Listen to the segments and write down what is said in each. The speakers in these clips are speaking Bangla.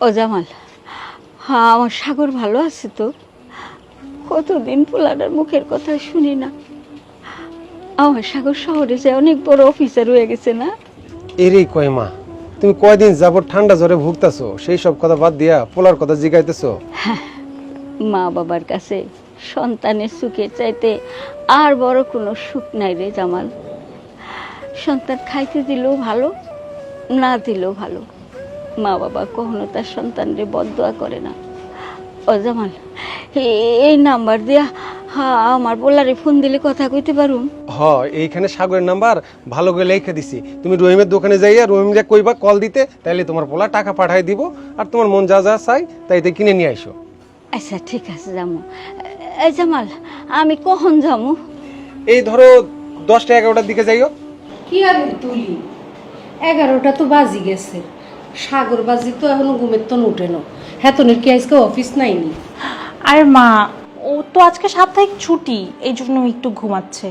ও জামাল হ্যাঁ আমার সাগর ভালো আছে তো? কতদিন পোলাটার মুখের কথা শুনি না। আমার সাগর শহরে যে অনেক বড় অফিসার হয়ে গেছে না? এরই কয় মা তুমি কয়দিন যাবত ঠান্ডা জ্বরে ভুগতাছো সেই সব কথা বাদ দিয়া পোলার কথা জিগাইতেছো? মা বাবার কাছে সন্তানের সুখের চাইতে আর বড় কোনো সুখ নাই রে জামাল। সন্তান খাইতে দিলেও ভালো না দিলেও ভালো। মা বাবা কখনো তার সন্তানরে বদয়া করে না। ও জামাল এ- এই নাম্বার দিয়া হ্যাঁ আমার বলারে ফোন দিলে কথা কইতে পারুম? হ এইখানে সাগরের নাম্বার ভালো করে লেখা দিছি। তুমি রহিমের দোকানে যাইয়া রহিমরে কইবা কল দিতে তাইলে তোমার পোলা টাকা পাঠাই দিব আর তোমার মন যা যা চাই তাইতে কিনে নিয়ে আইসো। আচ্ছা ঠিক আছে যামু এই জামাল আমি কখন যামু এই ধরো দশটা এগারোটার দিকে যাইও। কি আর তুলি? এগারোটা তো বাজি গেছে। সাগর বাজি তো এখনও ঘুমের তো উঠে না। হেতনের কি আজকে অফিস নাইনি আর মা ও তো আজকে সাপ্তাহিক ছুটি এই জন্য একটু ঘুমাচ্ছে।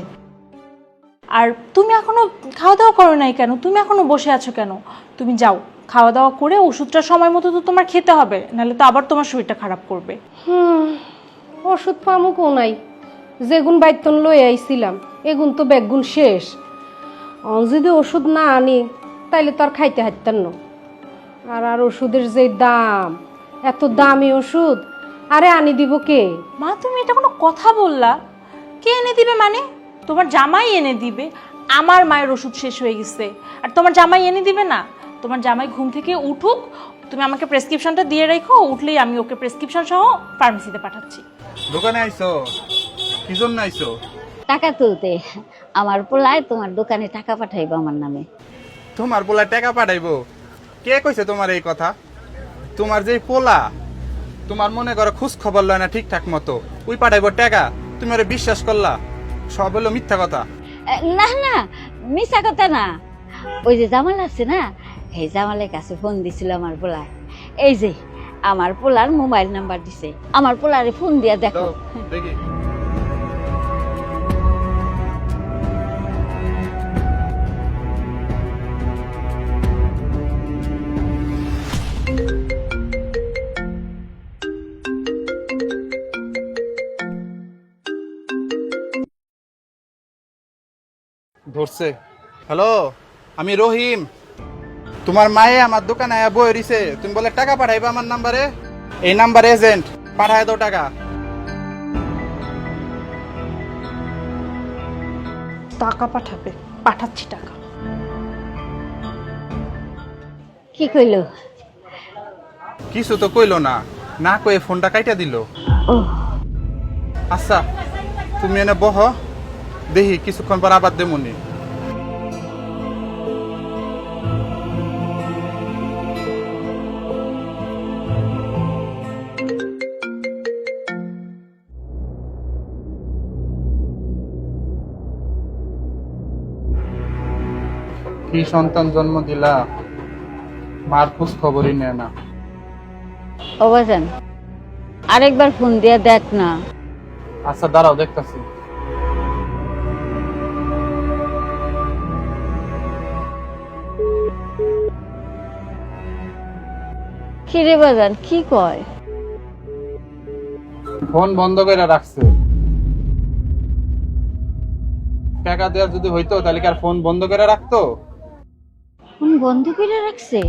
আর তুমি এখনও খাওয়া দাওয়া করো নাই কেন? তুমি এখনও বসে আছো কেন? তুমি যাও খাওয়া দাওয়া করে ওষুধটা সময় মতো তো তোমার খেতে হবে নাহলে তো আবার তোমার শরীরটা খারাপ করবে। হুম ওষুধ পামুকও নাই যেগুন বাইতন লই আইছিলাম এগুন তো বেগুন শেষ। যদি ওষুধ না আনি তাইলে তো আর খাইতে হারতেন না। আর আর ওষুধের যে দাম এত দামি ওষুধ আরে আনি দিব কে? মা তুমি এটা কোনো কথা বললা? কে এনে দিবে মানে? তোমার জামাই এনে দিবে। আমার মায়ের ওষুধ শেষ হয়ে গেছে। আর তোমার জামাই এনে দিবে না? তোমার জামাই ঘুম থেকে উঠুক তুমি আমাকে প্রেসক্রিপশনটা দিয়ে রেখো উঠলেই আমি ওকে প্রেসক্রিপশন সহ ফার্মেসিতে পাঠাচ্ছি। দোকানে আইছো? কি জন্য আইছো? টাকা তুলতে। আমার পোলায় তোমার দোকানে টাকা পাঠাইবো আমার নামে। তোমার পোলা টাকা পাঠাইবো? কে কইছে তোমার এই কথা? তোমার যে পোলা তোমার মনে করো খোঁজ খবর লয় না ঠিকঠাক মতো। ওই পাঠাইবো টাকা তুমি ওরে বিশ্বাস করলা। সব হলো মিথ্যা কথা। না না মিশা কথা না। ওই যে জামাল আছে না এই জামালের কাছে ফোন দিছিল আমার পোলায় এই যে আমার পোলার মোবাইল নাম্বার দিছে। আমার পোলারে ফোন দিয়া দেখো। দেখি। ধরছে। হ্যালো আমি রহিম। তোমার মায়ে আমার দোকানে আয়া বই দিছে। তুমি বলে টাকা পাঠাইবা আমার নাম্বারে? এই নাম্বার এজেন্ট পাঠায় দাও টাকা। টাকা পাঠাবে পাঠাচ্ছি টাকা। কি কইলো? কিছু তো কইলো না। না কয়ে ফোনটা কাইটা দিল। ও। আচ্ছা তুমি এনে বহ। দেখি কিছুক্ষণ পর আবার দেমনি। কি সন্তান জন্ম দিলা? মার খোঁজ খবরই নেয় না। ও বাজান আরেকবার ফোন দিয়ে দেখ না। আচ্ছা দাঁড়াও দেখতাছি। কি রে বাজান কি কয়? ফোন বন্ধ করে রাখছে। টাকা দেওয়ার যদি হইতো তাহলে কি আর ফোন বন্ধ করে রাখতো? ফোন বন্ধ করে রাখছে?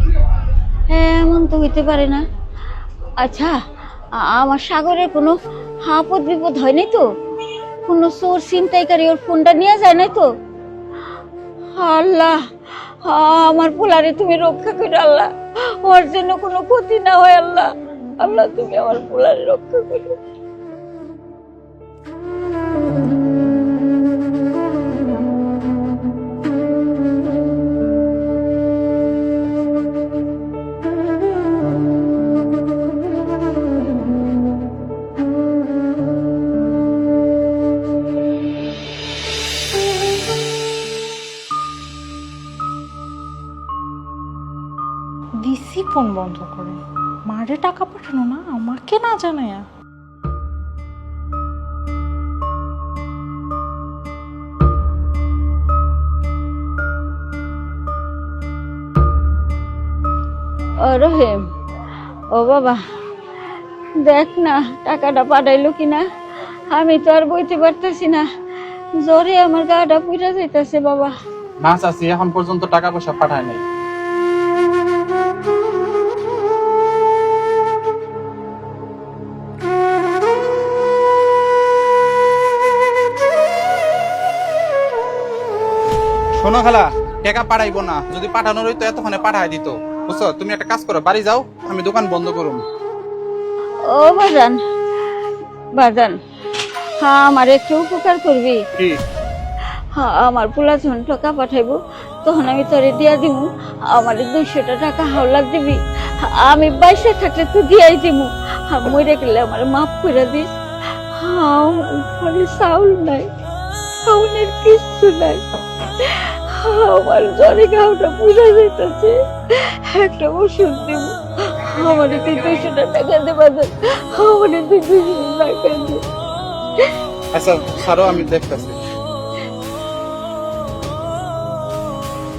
হ্যাঁ এমন তো হইতে পারে না। আচ্ছা আ- আমার সাগরের কোনো আপদ বিপদ হয় নাই তো? কোনো চোর ছিনতাইকারী ওর ফোনটা নিয়ে যায় নাই তো? আল্লাহ! আমার পোলারে তুমি রক্ষা করে, আল্লাহ। ওর জন্য কোনো ক্ষতি না হয়, আল্লাহ। আল্লাহ, তুমি আমার পোলারে রক্ষা করো। ফোন বন্ধ করে। মারে টাকা পাঠানো না আমাকে না জানায়। রহিম ও বাবা দেখ না টাকাটা পাঠাইলো কিনা। আমি তো আর বইতে পারতেছি না। জ্বরে আমার গাটা পুড়ে যাইতেছে বাবা। না চাচি এখন পর্যন্ত টাকা পয়সা পাঠায় নাই। শোনো খালা টাকা পাঠাইবো না। যদি পাঠানোর হইতো এতক্ষণে পাঠায় দিত। বুঝছ? তুমি একটা কাজ করো বাড়ি যাও আমি দোকান বন্ধ করুম। ও বাজান বাজান হ্যাঁ আমার একটু উপকার করবি? কি? হ্যাঁ আমার পোলা যখন টাকা পাঠাইবো তখন আমি তোরে দিয়া দিব আমার দুইশোটা টাকা হাওলাত দিবি। আমি বাইসে থাকলে তুই দিয়াই দিব মরে গেলে আমার মাফ করে দিস। হ্যাঁ আমার ঘরে চাউল নাই খাওয়ানোর কিচ্ছু নাই। আমার জ্বরে গাওটা পুজো যাইতেছে। একটা ওষুধ দিব। আমার তুই দুইশোটা টাকা দেবা আমার তুই দুইশো টাকা দে আচ্ছা ছাড়ো আমি দেখতেছি।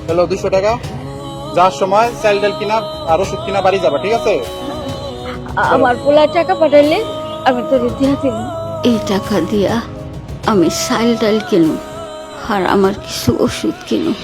হ্যালো দুশো টাকা? যাওয়ার সময় চাল ডাল কিনা আর ওষুধ কিনা বাড়ি যাবা ঠিক আছে? আমার পোলা টাকা পাঠাইলে আমি তোর দিয়া দিব। এই টাকা দিয়া আমি চাল ডাল কিনুম। আর আমার কিছু ওষুধ কিনুম